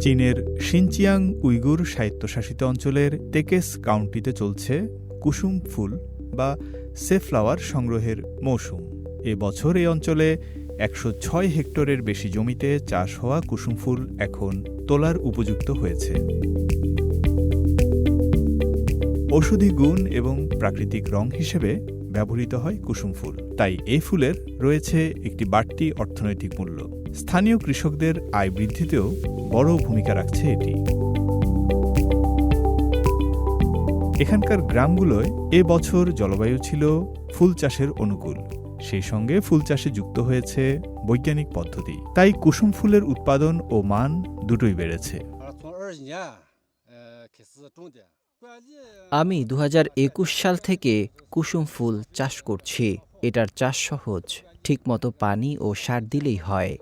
চীনের Xinjiang Uyghur স্বায়ত্তশাসিত অঞ্চলের তেকেস কাউন্টিতে চলছে কুসুম ফুল বা সেফ্লাওয়ার সংগ্রহের মৌসুম। এ বছর এই অঞ্চলে একশো ছয় হেক্টরের বেশি জমিতে চাষ হওয়া কুসুম ফুল এখন তোলার উপযুক্ত হয়েছে। ঔষধি গুণ এবং প্রাকৃতিক রং হিসেবে ব্যবহৃত হয় কুসুম ফুল। তাই এই ফুলের রয়েছে একটি বাড়তি অর্থনৈতিক মূল্য। স্থানীয় কৃষকদের আয় বৃদ্ধিতেও বড় ভূমিকা রাখছে এটি। এখানকার গ্রামগুলোয় এ বছর জলবায়ু ছিল ফুল চাষের অনুকূল। সেই সঙ্গে ফুল চাষে যুক্ত হয়েছে বৈজ্ঞানিক পদ্ধতি। তাই কুসুম ফুলের উৎপাদন ও মান দুটোই বেড়েছে। আমি দু হাজার একুশ সাল থেকে কুসুম ফুল চাষ করছি। এটার চাষ সহজ ঠিকমতো পানি ও সার দিলেই হয়।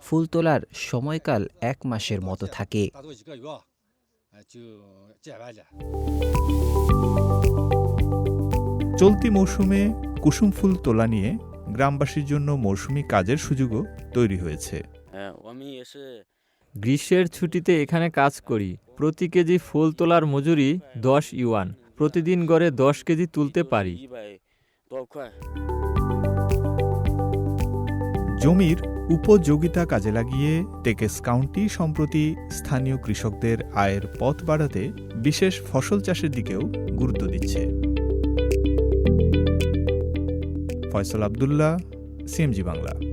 ফুল তোলার সময়কাল এক মাসের মতো থাকে। চলতি মৌসুমে কুসুম ফুল তোলা নিয়ে গ্রামবাসীর জন্য মৌসুমি কাজের সুযোগও তৈরি হয়েছে। হ্যাঁ, গ্রীষ্মের ছুটিতে এখানে কাজ করি। প্রতি কেজি ফুল তোলার মজুরি দশ ইউয়ান। প্রতিদিন গড়ে দশ কেজি তুলতে পারি। জমির উপযোগিতা কাজে লাগিয়ে টেকেস কাউন্টি সম্প্রতি স্থানীয় কৃষকদের আয়ের পথ বাড়াতে বিশেষ ফসল চাষের দিকেও গুরুত্ব দিচ্ছে। ফয়সল আবদুল্লাহ, সিএমজি বাংলা।